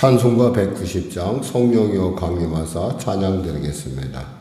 찬송가 190장 성령이여 강림하사 찬양 드리겠습니다.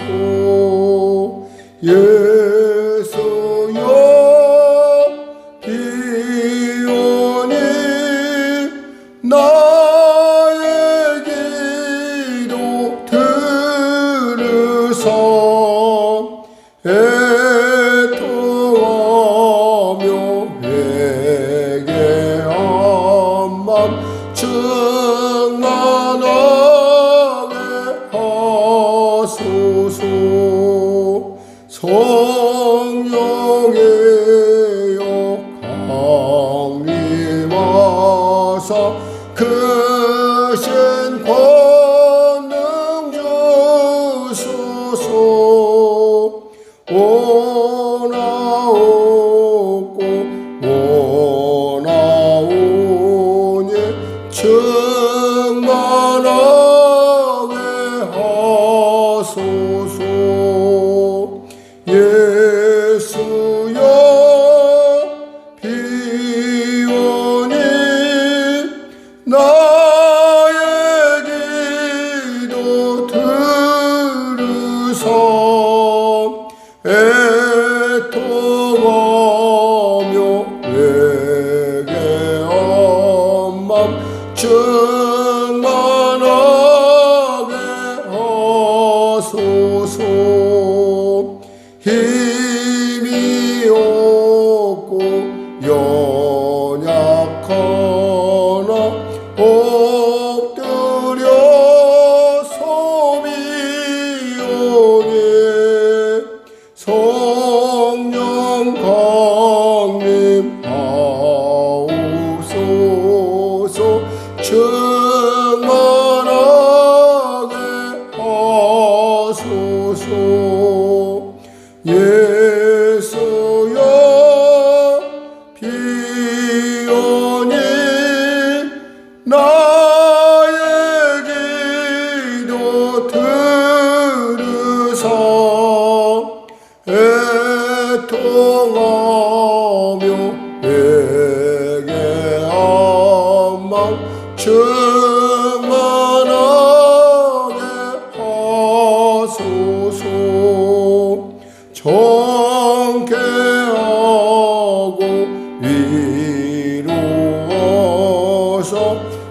하소서. 예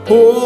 복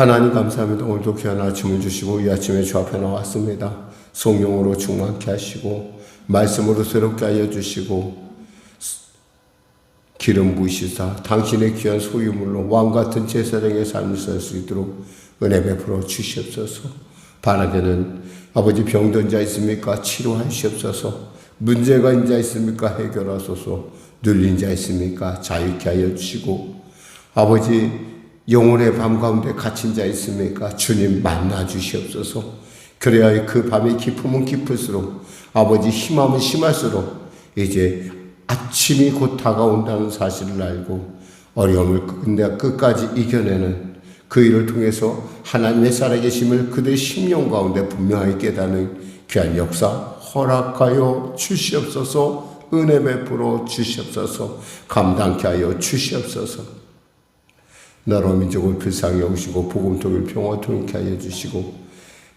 하나님 감사합니다. 오늘도 귀한 아침을 주시고 이 아침에 주 앞에 나왔습니다. 성령으로 충만케 하시고 말씀으로 새롭게 하여 주시고 기름 부으시사 당신의 귀한 소유물로 왕 같은 제사장의 삶을 살 수 있도록 은혜 베풀어 주시옵소서. 바라게는 아버지 병든 자 있습니까? 치료하시옵소서. 문제가 있는 자 있습니까? 해결하소서. 눌린 자 있습니까? 자유케 하여 주시고 아버지 영혼의 밤 가운데 갇힌 자 있습니까? 주님 만나 주시옵소서. 그래야 그 밤의 깊음은 깊을수록 아버지 힘하면 심할수록 이제 아침이 곧 다가온다는 사실을 알고 어려움을 끝내 끝까지 이겨내는 그 일을 통해서 하나님의 살아계심을 그들의 심령 가운데 분명하게 깨닫는 귀한 역사 허락하여 주시옵소서 은혜 베풀어 주시옵소서 감당케 하여 주시옵소서 나라 민족을 불쌍히 여기시고 복음통일 평화통일케 하여 주시고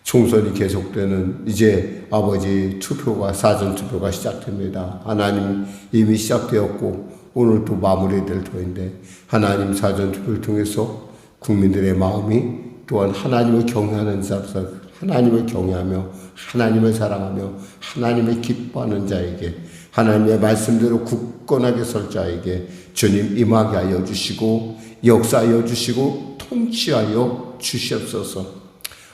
총선이 계속되는 이제 아버지 투표가 사전 투표가 시작됩니다. 하나님 이미 시작되었고 오늘 또 마무리될 터인데 하나님 사전 투표를 통해서 국민들의 마음이 또한 하나님을 경외하는 자로서 하나님을 경외하며 하나님을 사랑하며 하나님을 기뻐하는 자에게 하나님의 말씀대로 굳건하게 설 자에게 주님 임하게 하여 주시고 역사하여 주시고 통치하여 주시옵소서.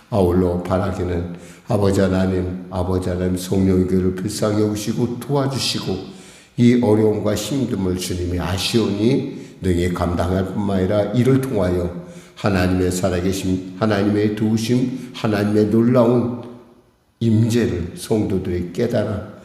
아울러 바라기는 아버지 하나님, 아버지 하나님 성령의 교를 불쌍히 여기시고 도와주시고 이 어려움과 힘듦을 주님이 아시오니 능히 감당할 뿐만 아니라 이를 통하여 하나님의 살아계심, 하나님의 도우심, 하나님의 놀라운 임재를 성도들이 깨달아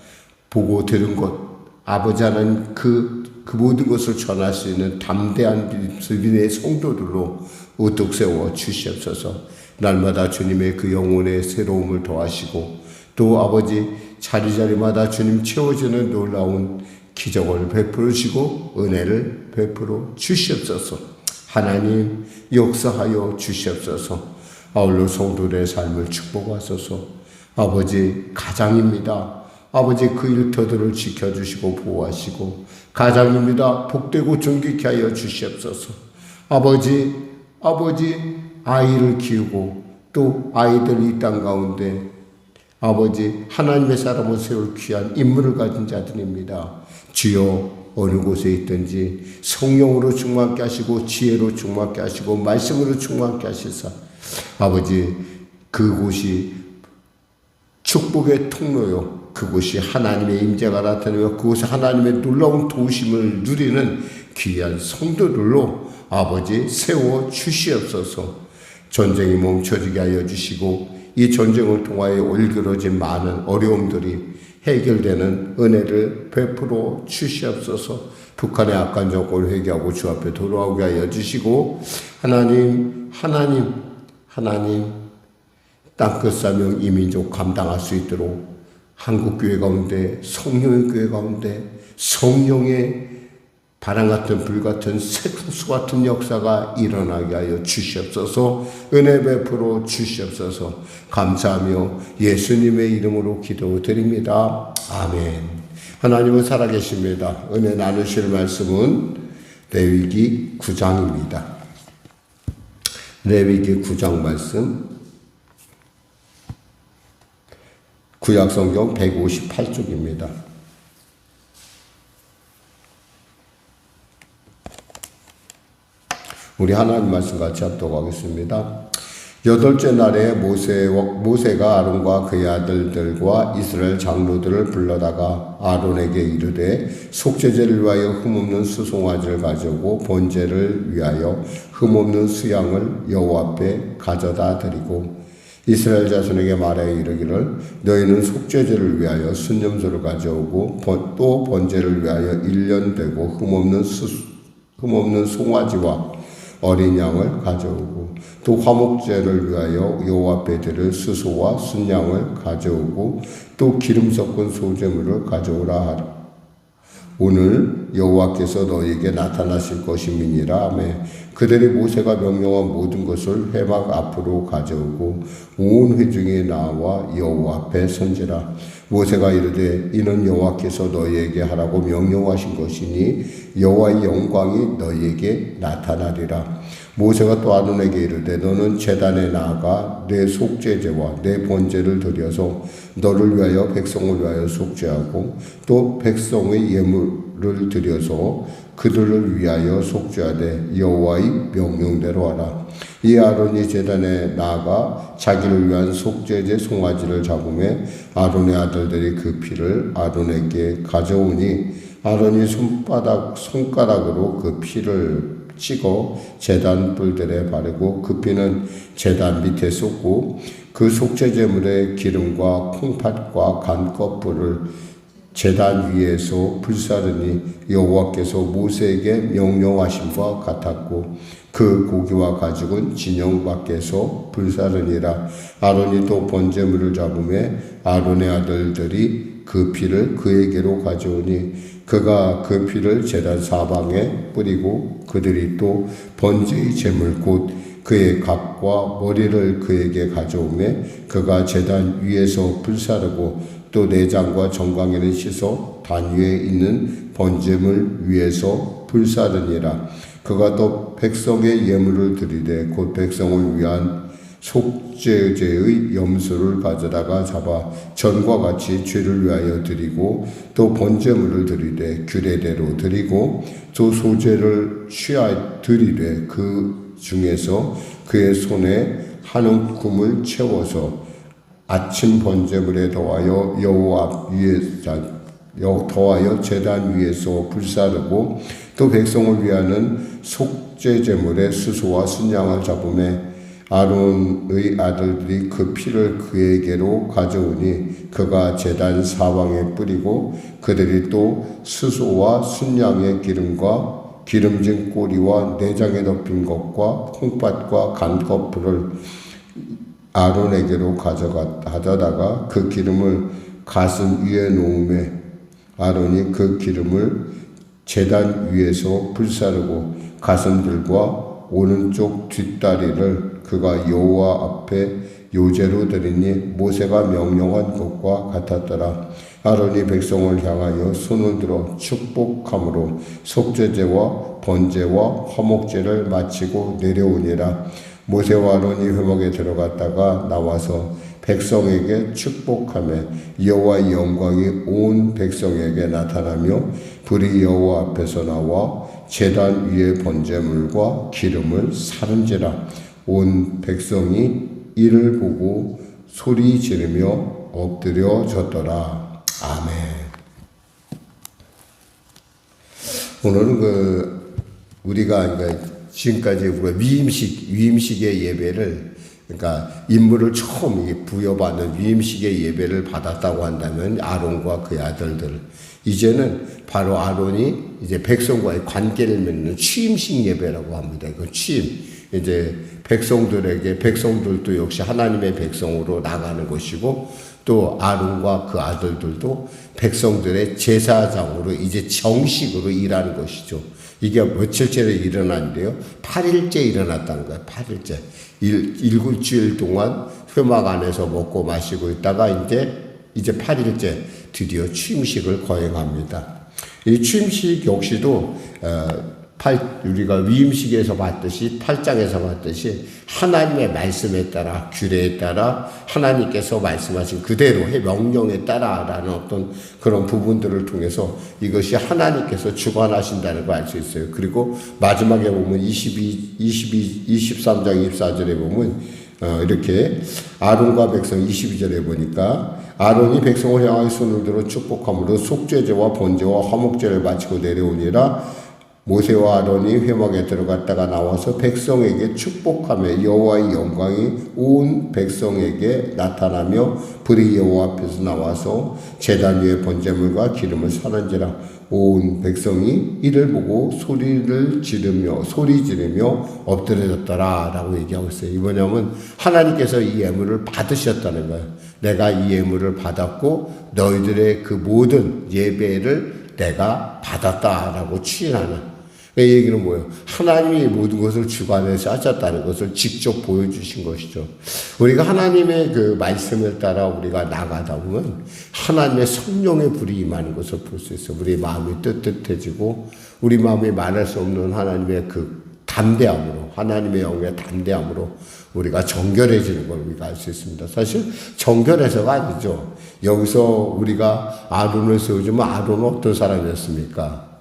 보고 들은 것, 아버지 하나님 그, 그 모든 것을 전할 수 있는 담대한 믿음의 성도들로 우뚝 세워 주시옵소서. 날마다 주님의 그 영혼의 새로움을 더하시고 또 아버지 자리자리마다 주님 채워주는 놀라운 기적을 베풀으시고 은혜를 베풀어 주시옵소서. 하나님 역사하여 주시옵소서. 아울러 성도들의 삶을 축복하소서. 아버지 가장입니다. 아버지 그 일터들을 지켜주시고 보호하시고 가장입니다. 복되고 존귀케 하여 주시옵소서. 아버지 아버지 아이를 키우고 또 아이들 이 땅 가운데 아버지 하나님의 사람을 세울 귀한 인물을 가진 자들입니다. 주여 어느 곳에 있든지 성령으로 충만케 하시고 지혜로 충만케 하시고 말씀으로 충만케 하시사 아버지 그곳이 축복의 통로요 그곳이 하나님의 임재가 나타나며 그곳에 하나님의 놀라운 도우심을 누리는 귀한 성도들로 아버지 세워 주시옵소서. 전쟁이 멈춰지게 하여 주시고 이 전쟁을 통하여 올그러진 많은 어려움들이 해결되는 은혜를 베풀어 주시옵소서. 북한의 악한 정권을 회개하고 주 앞에 돌아오게 하여 주시고 하나님 하나님 하나님 땅끝 사명 이민족 감당할 수 있도록 한국 교회 가운데 성령의 교회 가운데 성령의 바람 같은 불 같은 세수 같은 역사가 일어나게 하여 주시옵소서 은혜 베풀어 주시옵소서 감사하며 예수님의 이름으로 기도드립니다. 아멘. 하나님은 살아계십니다. 은혜 나누실 말씀은 레위기 9장입니다. 레위기 9장 말씀 구약성경 158쪽입니다. 우리 하나님 말씀 같이 합독 하겠습니다. 여덟째 날에 모세, 모세가 아론과 그의 아들들과 이스라엘 장로들을 불러다가 아론에게 이르되 속죄제를 위하여 흠없는 수송아지를 가져오고 번제를 위하여 흠없는 수양을 여호와 앞에 가져다 드리고 이스라엘 자손에게 말하여 이르기를 너희는 속죄제를 위하여 순념소를 가져오고 또 번제를 위하여 1년 되고 흠없는 수, 흠없는 송아지와 어린 양을 가져오고 또 화목제를 위하여 여호와 드릴 수소와 순양을 가져오고 또 기름 섞은 소재물을 가져오라 하라. 오늘 여호와께서 너에게 나타나실 것임이니라 하매 그들이 모세가 명령한 모든 것을 회막 앞으로 가져오고 온 회중이 나와 여호와 앞에 선지라. 모세가 이르되 이는 여호와께서 너희에게 하라고 명령하신 것이니 여호와의 영광이 너희에게 나타나리라. 모세가 또 아론에게 이르되 너는 제단에 나아가 내 속죄제와 내 번제를 드려서 너를 위하여 백성을 위하여 속죄하고 또 백성의 예물을 드려서 그들을 위하여 속죄하되 여호와의 명령대로 하라. 이 아론이 제단에 나아가 자기를 위한 속죄제 송아지를 잡음에 아론의 아들들이 그 피를 아론에게 가져오니 아론이 손바닥 손가락으로 그 피를 찍어 제단 뿔들에 바르고 그 피는 제단 밑에 쏟고 그 속죄제물의 기름과 콩팥과 간 껍질을 제단 위에서 불사르니 여호와께서 모세에게 명령하심과 같았고 그 고기와 가죽은 진영 밖에서 불사르니라. 아론이 또 번제물을 잡음에 아론의 아들들이 그 피를 그에게로 가져오니 그가 그 피를 제단 사방에 뿌리고 그들이 또 번제의 제물 곧 그의 각과 머리를 그에게 가져오매 그가 제단 위에서 불사르고 또 내장과 정강이는 씻어 단 위에 있는 번제물 위에서 불사르니라. 그가 또 백성의 예물을 드리되 곧 백성을 위한 속죄제의 염소를 가져다가 잡아 전과 같이 죄를 위하여 드리고 또 번제물을 드리되 규례대로 드리고 또 소제를 취하 드리되 그 중에서 그의 손에 한 움큼을 채워서 아침 번제물에 더하여 여호와 위에 더하여 제단 위에서 불사르고 또 백성을 위하는 속죄 제물의 수소와 순양을 잡음에 아론의 아들들이 그 피를 그에게로 가져오니 그가 제단 사방에 뿌리고 그들이 또 수소와 순양의 기름과 기름진 꼬리와 내장에 덮인 것과 콩팥과 간꺼풀을 아론에게로 가져가 가져다가 그 기름을 가슴 위에 놓음에 아론이 그 기름을 제단 위에서 불사르고 가슴들과 오른쪽 뒷다리를 그가 여호와 앞에 요제로 드리니 모세가 명령한 것과 같았더라. 아론이 백성을 향하여 손을 들어 축복함으로 속죄제와 번제와 화목제를 마치고 내려오니라. 모세와 아론이 회막에 들어갔다가 나와서 백성에게 축복하며 여호와의 영광이 온 백성에게 나타나며 불이 여호와 앞에서 나와 제단 위에 번제물과 기름을 사른지라 온 백성이 이를 보고 소리 지르며 엎드려졌더라 아멘. 오늘은 그 우리가 그러니까 지금까지 우리가 위임식 위임식의 예배를 그러니까 인물을 처음 부여받는 위임식의 예배를 받았다고 한다면 아론과 그의 아들들 이제는 바로 아론이 이제 백성과의 관계를 맺는 취임식 예배라고 합니다. 그 취임 이제 백성들에게 백성들도 역시 하나님의 백성으로 나가는 것이고 또 아론과 그 아들들도 백성들의 제사장으로 이제 정식으로 일하는 것이죠. 이게 며칠째로 일어났는데요. 8일째 일어났다는 거예요. 8일째. 일, 일주일 동안 회막 안에서 먹고 마시고 있다가 이제 이제 8일째 드디어 취임식을 거행합니다. 이 취임식 역시도 어, 팔, 우리가 위임식에서 봤듯이 8장에서 봤듯이 하나님의 말씀에 따라 규례에 따라 하나님께서 말씀하신 그대로 해 명령에 따라라는 어떤 그런 부분들을 통해서 이것이 하나님께서 주관하신다는 걸 알 수 있어요. 그리고 마지막에 보면 22, 22, 23장 24절에 보면 어, 이렇게 아론과 백성 22절에 보니까 아론이 백성을 향하여 손을 들어 축복함으로 속죄제와 번제와 화목제를 마치고 내려오니라 모세와 아론이 회막에 들어갔다가 나와서 백성에게 축복하며 여호와의 영광이 온 백성에게 나타나며 불이 여호와 앞에서 나와서 제단 위에 번제물과 기름을 사는지라 온 백성이 이를 보고 소리를 지르며 소리 지르며 엎드려졌더라라고 얘기하고 있어요. 이 뭐냐면 하나님께서 이 예물을 받으셨다는 거예요. 내가 이 예물을 받았고 너희들의 그 모든 예배를 내가 받았다라고 추인하는 이 얘기는 뭐예요? 하나님이 모든 것을 주관해서 하셨다는 것을 직접 보여주신 것이죠. 우리가 하나님의 그 말씀을 따라 우리가 나가다 보면 하나님의 성령의 불이 임하는 것을 볼 수 있어요. 우리 마음이 뜨뜻해지고 우리 마음이 말할 수 없는 하나님의 그 담대함으로 하나님의 영의 담대함으로 우리가 정결해지는 걸 우리가 알 수 있습니다. 사실 정결해서가 아니죠. 여기서 우리가 아론을 세우지만 아론은 어떤 사람이었습니까?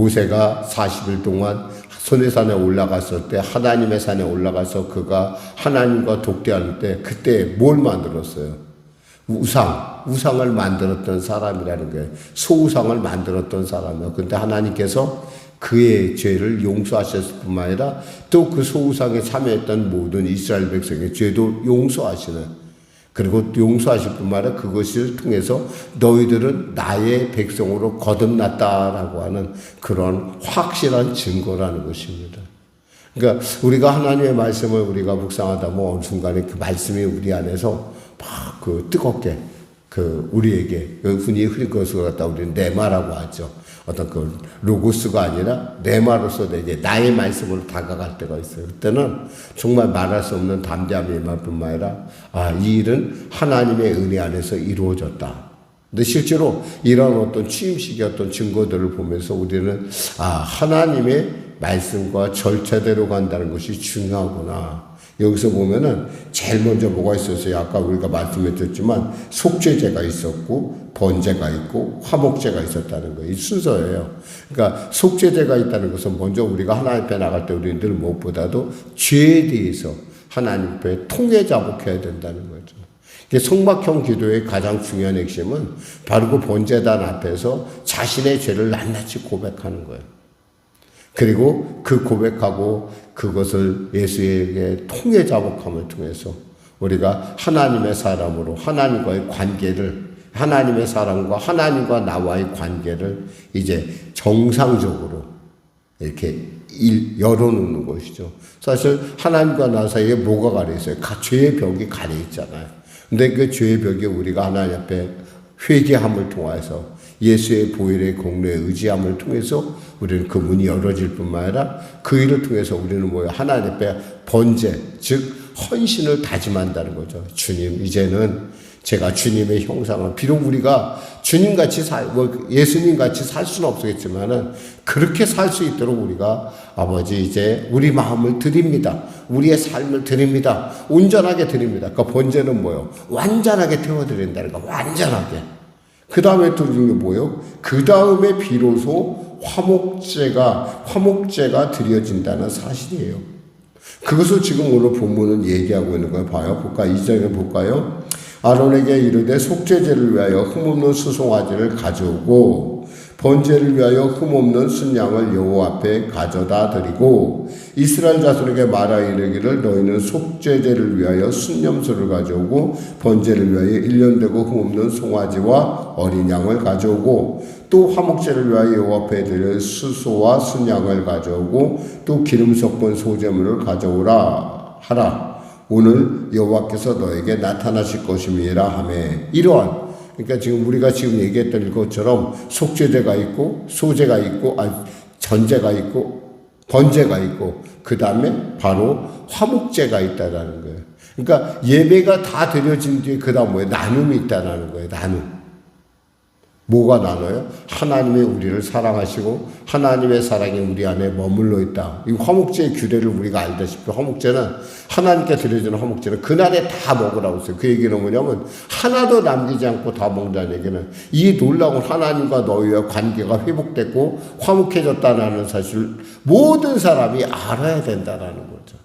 모세가 40일 동안 소내산에 올라갔을 때 하나님의 산에 올라가서 그가 하나님과 독대할 때 그때 뭘 만들었어요? 우상, 우상을 만들었던 사람이라는 거예요. 소우상을 만들었던 사람이에요. 근데 하나님께서 그의 죄를 용서하셨을 뿐만 아니라 또 그 소우상에 참여했던 모든 이스라엘 백성의 죄도 용서하시는 그리고 용서하실 뿐만 아니라 그것을 통해서 너희들은 나의 백성으로 거듭났다라고 하는 그런 확실한 증거라는 것입니다. 그러니까 우리가 하나님의 말씀을 우리가 묵상하다 보면 어느 순간에 그 말씀이 우리 안에서 막 그 뜨겁게 그 우리에게 흔히 흐린 것을 갖다 우리는 내마라고 하죠. 어떤 그 로고스가 아니라 내마로서 내게 나의 말씀으로 다가갈 때가 있어요. 그때는 정말 말할 수 없는 담대함이 임할 뿐만 아니라 아, 이 일은 하나님의 은혜 안에서 이루어졌다. 근데 실제로 이런 어떤 취임식의 어떤 증거들을 보면서 우리는 아, 하나님의 말씀과 절차대로 간다는 것이 중요하구나. 여기서 보면은 제일 먼저 뭐가 있었어요? 아까 우리가 말씀해 드렸지만 속죄제가 있었고 번제가 있고 화목제가 있었다는 거예요. 이 순서예요. 그러니까 속죄제가 있다는 것은 먼저 우리가 하나님 앞에 나갈 때 우리는 늘 무엇보다도 죄에 대해서 하나님 앞에 통해 자복해야 된다는 거죠. 성막형 기도의 가장 중요한 핵심은 바로 그 번제단 앞에서 자신의 죄를 낱낱이 고백하는 거예요. 그리고 그 고백하고 그것을 예수에게 통해 자복함을 통해서 우리가 하나님의 사람으로 하나님과의 관계를 하나님의 사람과 하나님과 나와의 관계를 이제 정상적으로 이렇게 열어놓는 것이죠. 사실 하나님과 나 사이에 뭐가 가려 있어요? 죄의 벽이 가려 있잖아요. 근데 그 죄의 벽에 우리가 하나님 앞에 회개함을 통해서 예수의 보혈의 공로에 의지함을 통해서 우리는 그 문이 열어질 뿐만 아니라 그 일을 통해서 우리는 뭐예요? 하나님 앞에 번제, 즉 헌신을 다짐한다는 거죠. 주님, 이제는 제가 주님의 형상을 비록 우리가 주님 같이 살, 뭐 예수님 같이 살 수는 없겠지만은 그렇게 살 수 있도록 우리가 아버지 이제 우리 마음을 드립니다. 우리의 삶을 드립니다. 온전하게 드립니다. 그 번제는 뭐요? 완전하게 태워 드린다는 거, 완전하게. 그 다음에 또 중요 뭐요? 그 다음에 비로소 화목제가 화목제가 드려진다는 사실이에요. 그것을 지금 오늘 본문은 얘기하고 있는 거예요. 봐요. 볼까? 이장에 볼까요? 아론에게 이르되 속죄제를 위하여 흠없는 수송아지를 가져오고 번제를 위하여 흠없는 순양을 여호와 앞에 가져다 드리고 이스라엘 자손에게 말하 이르기를 너희는 속죄제를 위하여 순념소를 가져오고 번제를 위하여 일년되고 흠없는 송아지와 어린 양을 가져오고 또 화목제를 위하여 여호와 앞에 드릴 수소와 순양을 가져오고 또 기름 섞은 소재물을 가져오라 하라. 오늘 여호와께서 너에게 나타나실 것임이라 하매. 이러한 그러니까 지금 우리가 지금 얘기했던 것처럼 속죄제가 있고 소제가 있고 아 전제가 있고 번제가 있고 그 다음에 바로 화목제가 있다라는 거예요. 그러니까 예배가 다 드려진 뒤에 그 다음 뭐예요? 나눔이 있다라는 거예요. 나눔. 뭐가 나눠요? 하나님의 우리를 사랑하시고 하나님의 사랑이 우리 안에 머물러 있다. 이 화목제의 규례를 우리가 알다시피 화목제는 하나님께 드려지는 화목제는 그날에 다 먹으라고 했어요. 그 얘기는 뭐냐면 하나도 남기지 않고 다 먹는다는 얘기는 이 놀라운 하나님과 너희와 관계가 회복됐고 화목해졌다는 사실을 모든 사람이 알아야 된다는 거죠.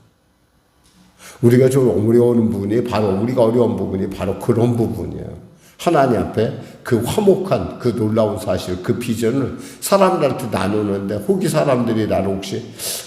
우리가 좀 어려운 부분이 바로 우리가 어려운 부분이 바로 그런 부분이에요. 하나님 앞에 그 화목한 그 놀라운 사실, 그 비전을 사람들한테 나누는데 혹시 사람들이 나를 혹시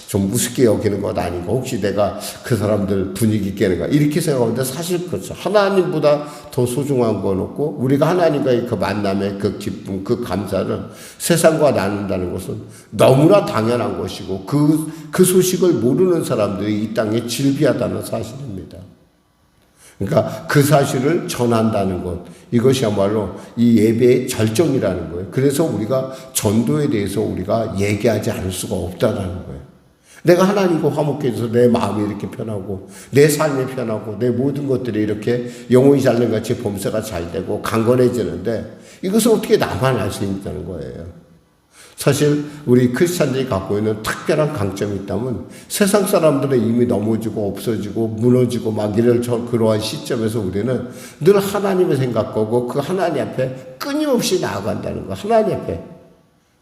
좀 우습게 여기는 것 아닌가? 혹시 내가 그 사람들 분위기 깨는가? 이렇게 생각하는데 사실 그렇죠. 하나님보다 더 소중한 건 없고 우리가 하나님과의 그 만남의 그 기쁨, 그 감사를 세상과 나눈다는 것은 너무나 당연한 것이고 그, 그 소식을 모르는 사람들이 이 땅에 질비하다는 사실입니다. 그러니까 그 사실을 전한다는 것. 이것이야말로 이 예배의 절정이라는 거예요. 그래서 우리가 전도에 대해서 우리가 얘기하지 않을 수가 없다라는 거예요. 내가 하나님과 화목해져서 내 마음이 이렇게 편하고, 내 삶이 편하고, 내 모든 것들이 이렇게 영혼이 잘된 같이 범사가 잘 되고, 강건해지는데, 이것을 어떻게 나만 알 수 있다는 거예요. 사실 우리 크리스찬들이 갖고 있는 특별한 강점이 있다면 세상 사람들은 이미 넘어지고 없어지고 무너지고 막 이럴 저 그러한 시점에서 우리는 늘 하나님을 생각하고 그 하나님 앞에 끊임없이 나아간다는 거 하나님 앞에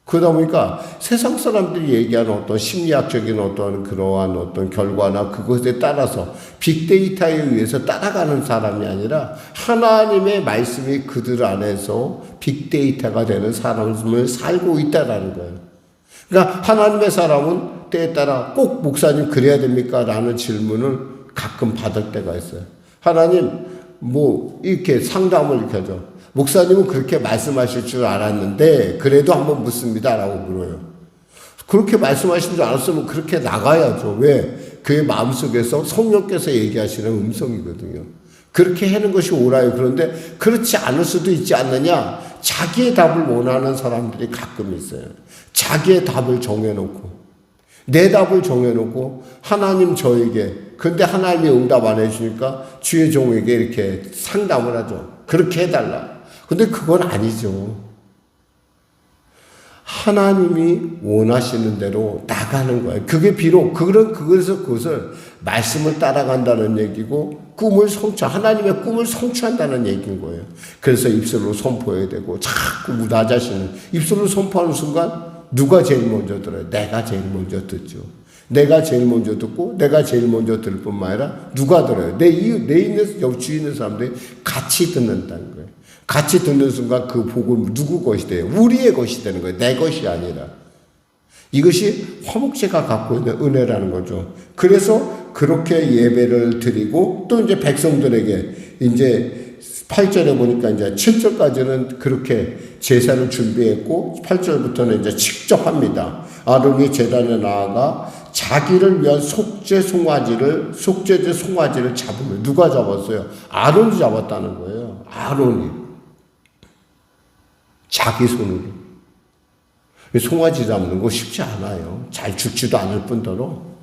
그러다 보니까 세상 사람들이 얘기하는 어떤 심리학적인 어떤 그러한 어떤 결과나 그것에 따라서 빅데이터에 의해서 따라가는 사람이 아니라 하나님의 말씀이 그들 안에서 빅데이터가 되는 사람을 살고 있다라는 거예요. 그러니까 하나님의 사람은 때에 따라 꼭 목사님 그래야 됩니까? 라는 질문을 가끔 받을 때가 있어요. 하나님, 뭐, 이렇게 상담을 이렇게 하죠. 목사님은 그렇게 말씀하실 줄 알았는데, 그래도 한번 묻습니다. 라고 물어요. 그렇게 말씀하신 줄 알았으면 그렇게 나가야죠. 왜? 그의 마음속에서 성령께서 얘기하시는 음성이거든요. 그렇게 하는 것이 옳아요. 그런데 그렇지 않을 수도 있지 않느냐? 자기의 답을 원하는 사람들이 가끔 있어요. 자기의 답을 정해놓고, 내 답을 정해놓고, 하나님 저에게, 근데 하나님이 응답 안 해주니까 주의 종에게 이렇게 상담을 하죠. 그렇게 해달라. 근데 그건 아니죠. 하나님이 원하시는 대로 나가는 거예요. 그게 비록 그런 그것에서 그것을 말씀을 따라간다는 얘기고 꿈을 성취 하나님의 꿈을 성취한다는 얘기인 거예요. 그래서 입술로 선포해야 되고 자꾸 나 자신은 입술로 선포하는 순간 누가 제일 먼저 들어요? 내가 제일 먼저 듣죠. 내가 제일 먼저 듣고 내가 제일 먼저 들을 뿐만 아니라 누가 들어요? 내 내 있는 여기 주위 있는 사람들이 같이 듣는다는 거예요. 같이 듣는 순간 그 복은 누구 것이 돼요? 우리의 것이 되는 거예요. 내 것이 아니라. 이것이 화목제가 갖고 있는 은혜라는 거죠. 그래서 그렇게 예배를 드리고 또 이제 백성들에게 이제 8절에 보니까 이제 7절까지는 그렇게 제사를 준비했고 8절부터는 이제 직접 합니다. 아론이 제단에 나아가 자기를 위한 속죄 송아지를 속죄제 송아지를 잡으면 누가 잡았어요? 아론이 잡았다는 거예요. 아론이. 자기 손으로. 송아지 잡는 거 쉽지 않아요. 잘 죽지도 않을 뿐더러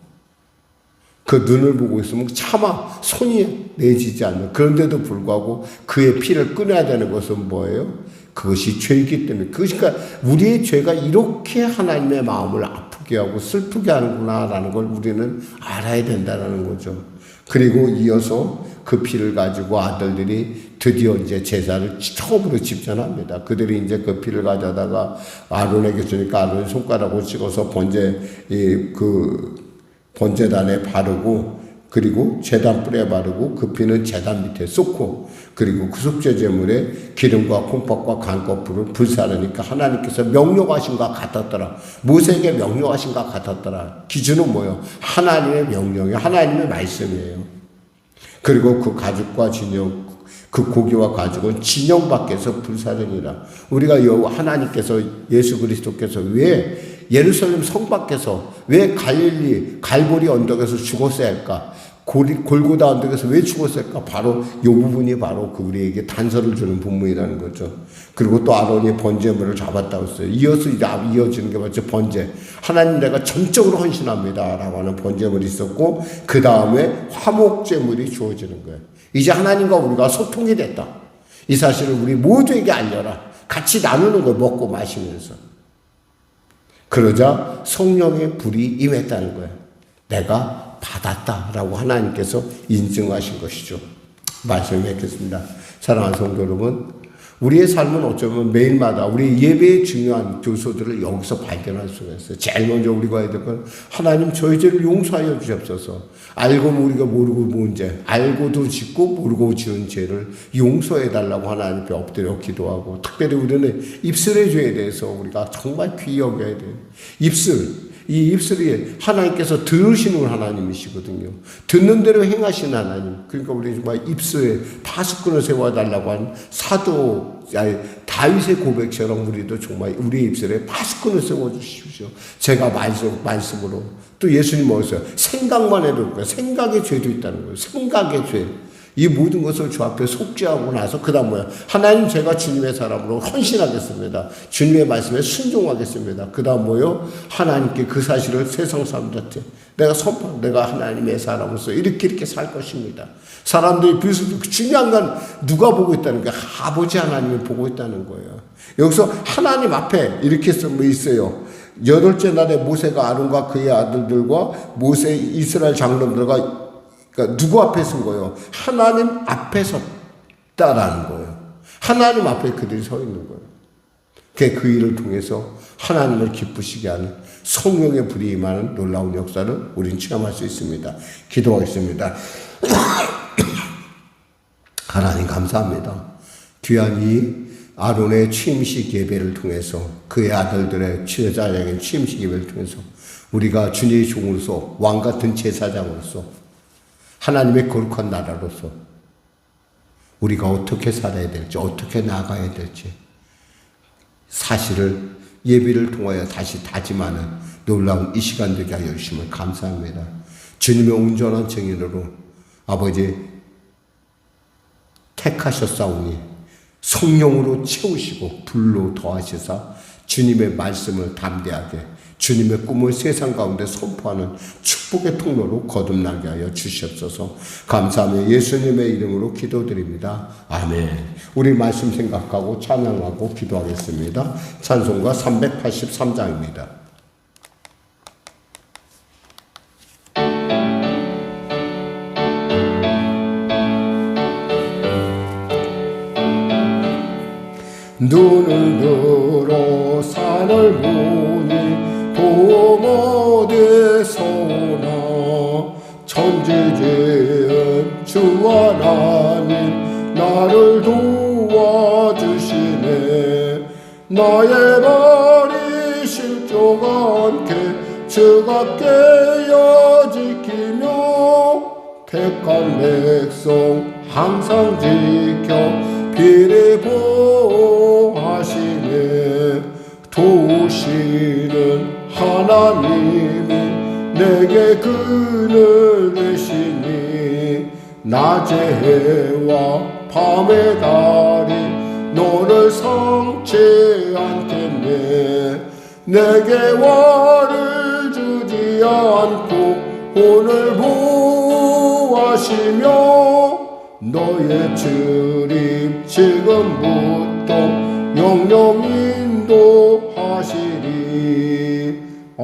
그 눈을 보고 있으면 차마 손이 내지지 않는 그런데도 불구하고 그의 피를 끊어야 되는 것은 뭐예요? 그것이 죄이기 때문에 그러니까 우리의 죄가 이렇게 하나님의 마음을 아프게 하고 슬프게 하는구나라는 걸 우리는 알아야 된다라는 거죠. 그리고 이어서 그 피를 가지고 아들들이 드디어 이제 제사를 처음으로 집전합니다. 그들이 이제 그 피를 가져다가 아론에게 주니까 아론이 손가락으로 찍어서 번제 그 번제단에 바르고 그리고 제단 뿔에 바르고 그 피는 제단 밑에 쏟고 그리고 구속제 제물에 기름과 콩팥과 간거풀을 불사르니까 하나님께서 명령하신 것 같았더라. 모세에게 명령하신 것 같았더라. 기준은 뭐예요? 하나님의 명령이 하나님의 말씀이에요. 그리고 그 가죽과 진영 그 고기와 가죽은 진영 밖에서 불사르니라. 우리가 여 하나님께서 예수 그리스도께서 왜 예루살렘 성 밖에서 왜 갈릴리 갈보리 언덕에서 죽었어야 할까? 고리, 골고다 언덕에서 왜 죽었을까? 바로 이 부분이 바로 그 우리에게 단서를 주는 부분이라는 거죠. 그리고 또 아론이 번제물을 잡았다고 했어요. 이어서 이어지는 게 뭐죠? 번제. 하나님 내가 전적으로 헌신합니다. 라고 하는 번제물이 있었고, 그 다음에 화목제물이 주어지는 거예요. 이제 하나님과 우리가 소통이 됐다. 이 사실을 우리 모두에게 알려라. 같이 나누는 걸 먹고 마시면서. 그러자 성령의 불이 임했다는 거예요. 내가 받았다라고 하나님께서 인증하신 것이죠. 말씀 맺겠습니다. 사랑하는 성도 여러분, 우리의 삶은 어쩌면 매일마다 우리 예배의 중요한 교소들을 여기서 발견할 수가 있어요. 제일 먼저 우리가 해야 될 건 하나님 저희 죄를 용서하여 주옵소서. 알고 우리가 모르고 죄, 알고도 짓고 모르고 지은 죄를 용서해 달라고 하나님 앞에 엎드려 기도하고 특별히 우리는 입술의 죄에 대해서 우리가 정말 귀히 여겨야 돼요. 입술. 이 입술이 하나님께서 들으시는 하나님이시거든요. 듣는 대로 행하시는 하나님. 그러니까 우리 정말 입술에 파수꾼을 세워달라고 한 사도, 아니, 다윗의 고백처럼 우리도 정말 우리 입술에 파수꾼을 세워주십시오. 제가 말씀, 말씀으로. 또 예수님 뭐였어요? 생각만 해도 그 생각의 죄도 있다는 거예요. 생각의 죄. 이 모든 것을 주 앞에 속죄하고 나서 그 다음 뭐야? 하나님 제가 주님의 사람으로 헌신하겠습니다. 주님의 말씀에 순종하겠습니다. 그 다음 뭐요? 하나님께 그 사실을 세상 사람들한테 내가 선포, 내가 하나님의 사람으로서 이렇게 이렇게 살 것입니다. 사람들이 비슷 중요한 건 누가 보고 있다는 게 아버지 하나님이 보고 있다는 거예요. 여기서 하나님 앞에 이렇게 써 있어요. 여덟째 날에 모세가 아론과 그의 아들들과 모세 이스라엘 장로들과 그러니까 누구 앞에 쓴 거예요? 하나님 앞에 섰다라는 거예요. 하나님 앞에 그들이 서 있는 거예요. 그 일을 통해서 하나님을 기쁘시게 하는 성령의 불이 임하는 놀라운 역사를 우리는 체험할 수 있습니다. 기도하겠습니다. 하나님 감사합니다. 귀한 이 아론의 취임식 예배를 통해서 그의 아들들의 제사장인 취임식 예배를 통해서 우리가 주님의 종으로서 왕 같은 제사장으로서 하나님의 거룩한 나라로서 우리가 어떻게 살아야 될지 어떻게 나가야 될지 사실을 예배를 통하여 다시 다짐하는 놀라운 이 시간 되게 하여 주심을 감사합니다. 주님의 온전한 증인으로 아버지 택하셨사오니 성령으로 채우시고 불로 더하시사 주님의 말씀을 담대하게 주님의 꿈을 세상 가운데 선포하는 축복의 통로로 거듭나게 하여 주시옵소서 감사하며 예수님의 이름으로 기도드립니다. 아멘. 우리 말씀 생각하고 찬양하고 기도하겠습니다. 찬송가 383장입니다. 눈을 들어 산을 보 나의 말이 실족 않게 즐겁게 여지키며 택한 백성 항상 지켜 비리 보하시네. 도우시는 하나님이 내게 그늘 되시니 낮의 해와 밤의 달이 너를 성치 않겠네 내게 화를 주지 않고 오늘 보하시며 너의 주님 지금부터 영영 인도하시리. 아